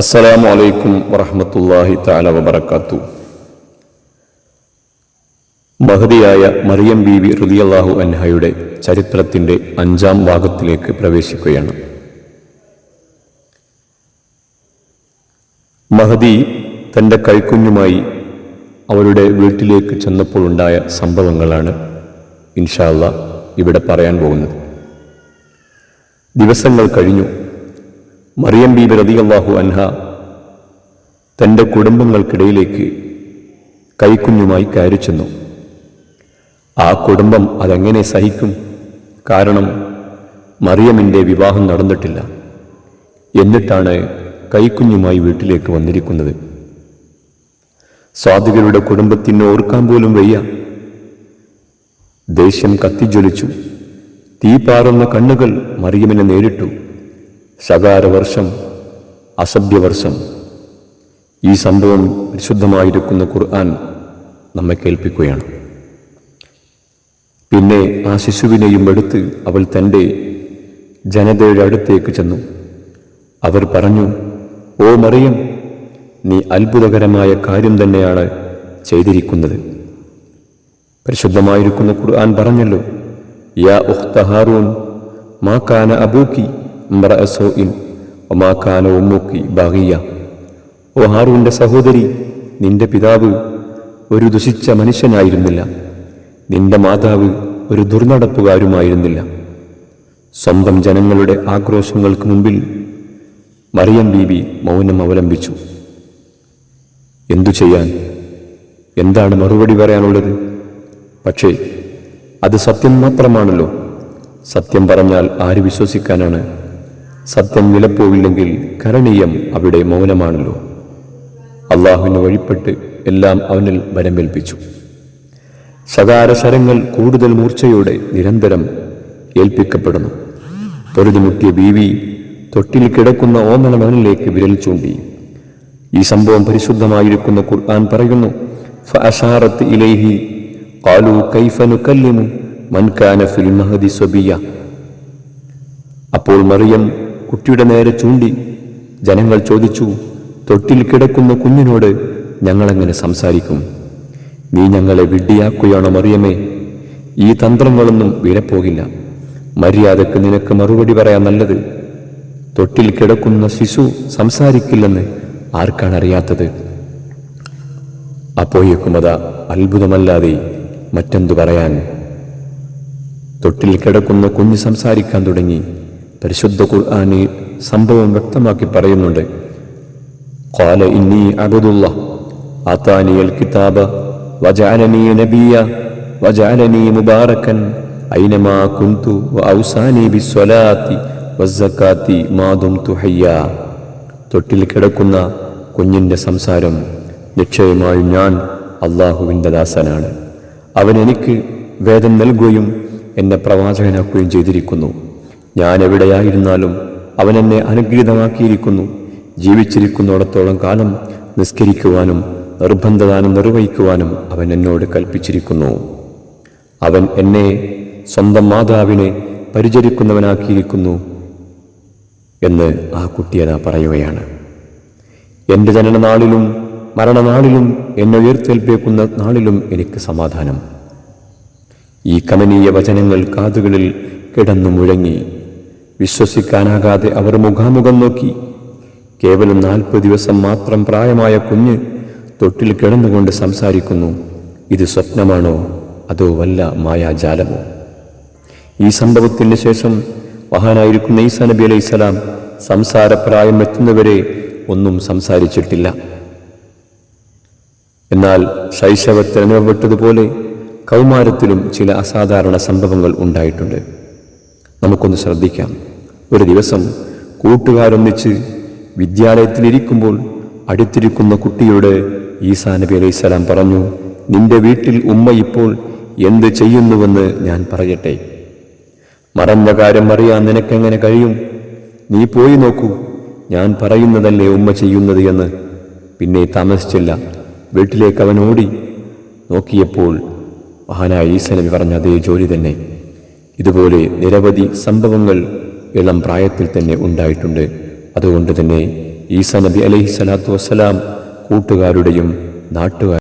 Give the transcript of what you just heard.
അസ്സലാമു അലൈക്കും വറഹമത്തല്ലാഹി താല വബർക്കാത്തു മഹദിയായ മറിയം ബീവി റളിയല്ലാഹു അൻഹയുടെ ചരിത്രത്തിന്റെ അഞ്ചാം ഭാഗത്തിലേക്ക് പ്രവേശിക്കുകയാണ്. മഹദി തന്റെ കൈക്കുഞ്ഞുമായി അവരുടെ വീട്ടിലേക്ക് ചെന്നപ്പോൾ ഉണ്ടായ സംഭവങ്ങളാണ് ഇൻഷാല്ല ഇവിടെ പറയാൻ പോകുന്നത്. ദിവസങ്ങൾ കഴിഞ്ഞു. മറിയം ബീബി റളിയല്ലാഹു അൻഹ തന്റെ കുടുംബങ്ങൾക്കിടയിലേക്ക് കൈക്കുഞ്ഞുമായി കയറി ചെന്നു. ആ കുടുംബം അതെങ്ങനെ സഹിക്കും? കാരണം മറിയമിന്റെ വിവാഹം നടന്നിട്ടില്ല. എന്നിട്ടാണ് കൈക്കുഞ്ഞുമായി വീട്ടിലേക്ക് വന്നിരിക്കുന്നത്. സ്വാതികളുടെ കുടുംബത്തിന് ഓർക്കാൻ പോലും വയ്യ. ദേഷ്യം കത്തിജ്വലിച്ചു. തീ പാറുന്ന കണ്ണുകൾ മറിയമിനെ നേരിട്ടു. ശകാരവർഷം അസഭ്യവർഷം. ഈ സംഭവം പരിശുദ്ധമായിരിക്കുന്ന ഖുർആൻ നമ്മെ കേൾപ്പിക്കുകയാണ്. പിന്നെ ആ ശിശുവിനെയും എടുത്ത് അവൾ തന്റെ ജനതയുടെ അടുത്തേക്ക് ചെന്നു. അവർ പറഞ്ഞു ഓ മറിയം നീ അത്ഭുതകരമായ കാര്യം തന്നെയാണ് ചെയ്തിരിക്കുന്നത്. പരിശുദ്ധമായിരിക്കുന്ന ഖുർആൻ പറഞ്ഞല്ലോ യാ ഉഖ്ത ഹാറൂൻ മാ കാന അബൂക്കി വമാ ഉമ്മുക്കി ബഗിയ ഓ സഹോദരി നിന്റെ പിതാവ് ഒരു ദുഷിച്ച മനുഷ്യനായിരുന്നില്ല. നിന്റെ മാതാവ് ഒരു ദുർനടപ്പുകാരുമായിരുന്നില്ല. സ്വന്തം ജനങ്ങളുടെ ആക്രോശങ്ങൾക്ക് മുമ്പിൽ മറിയം ബീബി മൗനം അവലംബിച്ചു. എന്തു ചെയ്യാൻ? എന്താണ് മറുപടി പറയാനുള്ളത്? പക്ഷേ അത് സത്യം മാത്രമാണല്ലോ. സത്യം പറഞ്ഞാൽ ആര് വിശ്വസിക്കാനാണ്? സത്യം വിലപ്പോവില്ലെങ്കിൽ കരണീയം അവിടെ മൗനമാണല്ലോ. അള്ളാഹുവിന് വഴിപ്പെട്ട് എല്ലാം അവനിൽ വരമേൽപ്പിച്ചു. ശകാരശരങ്ങൾ കൂടുതൽ മൂർച്ചയോടെ നിരന്തരം ഏൽപ്പിക്കപ്പെടുന്നു. പൊരുതിമുട്ടിയ ബീവി തൊട്ടിൽ കിടക്കുന്ന ഓമന മകനിലേക്ക് വിരൽ ചൂണ്ടി. ഈ സംഭവം പരിശുദ്ധമായിരിക്കുന്ന ഖുർആൻ പറയുന്നു അപ്പോൾ മറിയം കുട്ടിയുടെ നേരെ ചൂണ്ടി ജനങ്ങൾ ചോദിച്ചു തൊട്ടിൽ കിടക്കുന്ന കുഞ്ഞിനോട് ഞങ്ങളെങ്ങനെ സംസാരിക്കും? നീ ഞങ്ങളെ വിഡ്ഢിയാക്കുകയാണോ മറിയമേ? ഈ തന്ത്രങ്ങളൊന്നും വിലപ്പോകില്ല. മര്യാദയ്ക്ക് നിനക്ക് മറുപടി പറയാൻ നല്ലത്. തൊട്ടിൽ കിടക്കുന്ന ശിശു സംസാരിക്കില്ലെന്ന് ആർക്കാണ് അറിയാത്തത്? അതാ അത്ഭുതമല്ലാതെ മറ്റെന്തു പറയാൻ? തൊട്ടിൽ കിടക്കുന്ന കുഞ്ഞ് സംസാരിക്കാൻ തുടങ്ങി. പരിശുദ്ധ ഖുർആാനി സംഭവം വ്യക്തമാക്കി പറയുന്നുണ്ട് قال إني عبد الله أعطاني الكتاب وجعلني نبيا وجعلني مباركا أينما كنت وأوصاني بالصلاة والزكاة ما دمت حيا തൊട്ടിൽ കിടക്കുന്ന കുഞ്ഞിൻ്റെ സംസാരം നിശ്ചയമായും ഞാൻ അള്ളാഹുവിൻ്റെ ദാസനാണ് അവൻ എനിക്ക് വേദം നൽകുകയും എന്നെ പ്രവാചകനാക്കുകയും ചെയ്തിരിക്കുന്നു ഞാൻ എവിടെയായിരുന്നാലും അവൻ എന്നെ അനുഗ്രഹിതമാക്കിയിരിക്കുന്നു. ജീവിച്ചിരിക്കുന്നിടത്തോളം കാലം നിസ്കരിക്കുവാനും നിർബന്ധദാനം നിർവഹിക്കുവാനും അവൻ എന്നോട് കൽപ്പിച്ചിരിക്കുന്നു. അവൻ എന്നെ സ്വന്തം മാതാവിനെ പരിചരിക്കുന്നവനാക്കിയിരിക്കുന്നു എന്ന് ആ കുട്ടിയത പറയുകയാണ്. എന്റെ ജനനനാളിലും മരണനാളിലും എന്നെ ഉയർത്തെൽപ്പിക്കുന്ന നാളിലും എനിക്ക് സമാധാനം. ഈ കമനീയ വചനങ്ങൾ കാതുകളിൽ കിടന്നു മുഴങ്ങി. വിശ്വസിക്കാനാകാതെ അവർ മുഖാമുഖം നോക്കി. കേവലം നാൽപ്പത് ദിവസം മാത്രം പ്രായമായ കുഞ്ഞ് തൊട്ടിൽ കിടന്നുകൊണ്ട് സംസാരിക്കുന്നു. ഇത് സ്വപ്നമാണോ? അതോ വല്ല മായാജാലമോ? ഈ സംഭവത്തിന് ശേഷം മഹാനായിരിക്കുന്ന ഈസാ നബി അലൈഹി സ്വലാം സംസാരപ്രായം എത്തുന്നവരെ ഒന്നും സംസാരിച്ചിട്ടില്ല. എന്നാൽ ശൈശവത്തിൽ അനുഭവപ്പെട്ടതുപോലെ കൗമാരത്തിലും ചില അസാധാരണ സംഭവങ്ങൾ ഉണ്ടായിട്ടുണ്ട്. നമുക്കൊന്ന് ശ്രദ്ധിക്കാം. ഒരു ദിവസം കൂട്ടുകാരൊന്നിച്ച് വിദ്യാലയത്തിലിരിക്കുമ്പോൾ അടുത്തിരിക്കുന്ന കുട്ടിയോട് ഈസാ നബി അലൈഹി സ്വലാം പറഞ്ഞു നിന്റെ വീട്ടിൽ ഉമ്മ ഇപ്പോൾ എന്ത് ചെയ്യുന്നുവെന്ന് ഞാൻ പറയട്ടെ. മറന്ന കാര്യം അറിയാൻ നിനക്കെങ്ങനെ കഴിയും? നീ പോയി നോക്കൂ. ഞാൻ പറയുന്നതല്ലേ ഉമ്മ ചെയ്യുന്നത് എന്ന്. പിന്നെ താമസിച്ചില്ല. വീട്ടിലേക്ക് അവൻ ഓടി. നോക്കിയപ്പോൾ മഹാനായ ഈസനബി പറഞ്ഞ അതേ ജോലി തന്നെ. ഇതുപോലെ നിരവധി സംഭവങ്ങൾ ഇളം പ്രായത്തിൽ തന്നെ ഉണ്ടായിട്ടുണ്ട്. അതുകൊണ്ട് തന്നെ ഈസ നബി അലൈഹി സ്വലാത്തു വസ്സലാം കൂട്ടുകാരുടെയും നാട്ടുകാർ